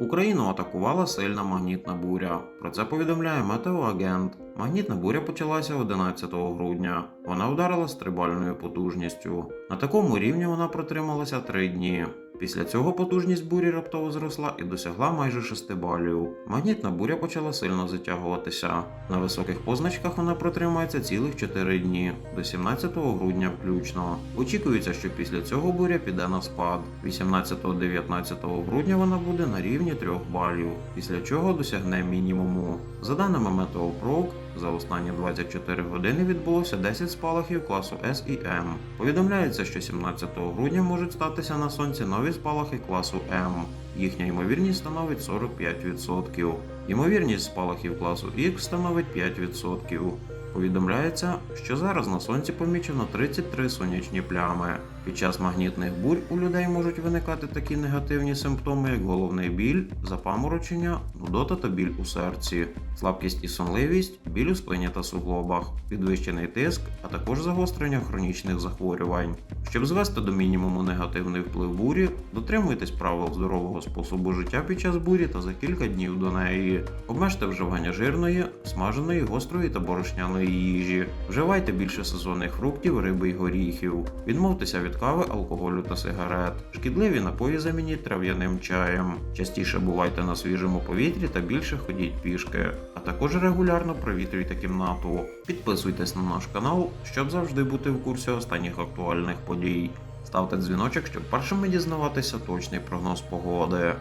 Україну атакувала сильна магнітна буря. Про це повідомляє метеоагент. Магнітна буря почалася 11 грудня. Вона вдарила стрибальною потужністю. На такому рівні вона протрималася три дні. Після цього потужність бурі раптово зросла і досягла майже 6 балів. Магнітна буря почала сильно затягуватися. На високих позначках вона протримається цілих 4 дні до 17 грудня включно. Очікується, що після цього буря піде на спад. 18-19 грудня вона буде на рівні 3 балів, після чого досягне мінімуму. За даними Метеопрок, за останні 24 години відбулося 10 спалахів класу S і M. Повідомляється, що 17 грудня можуть статися на сонці нові спалахи класу М. Їхня ймовірність становить 45%. Ймовірність спалахів класу X становить 5%. Повідомляється, що зараз на сонці помічено 33 сонячні плями. Під час магнітних бурь у людей можуть виникати такі негативні симптоми, як головний біль, запаморочення, нудота та біль у серці, слабкість і сонливість, біль у спині та суглобах, підвищений тиск, а також загострення хронічних захворювань. Щоб звести до мінімуму негативний вплив бурі, дотримуйтесь правил здорового способу життя під час бурі та за кілька днів до неї. Обмежте вживання жирної, смаженої, гострої та борошняної їжі. Вживайте більше сезонних фруктів, риби й горіхів. Відмовтеся кави, алкоголю та сигарет. Шкідливі напої замініть трав'яним чаєм. Частіше бувайте на свіжому повітрі та більше ходіть пішки. А також регулярно провітрюйте кімнату. Підписуйтесь на наш канал, щоб завжди бути в курсі останніх актуальних подій. Ставте дзвіночок, щоб першими дізнаватися точний прогноз погоди.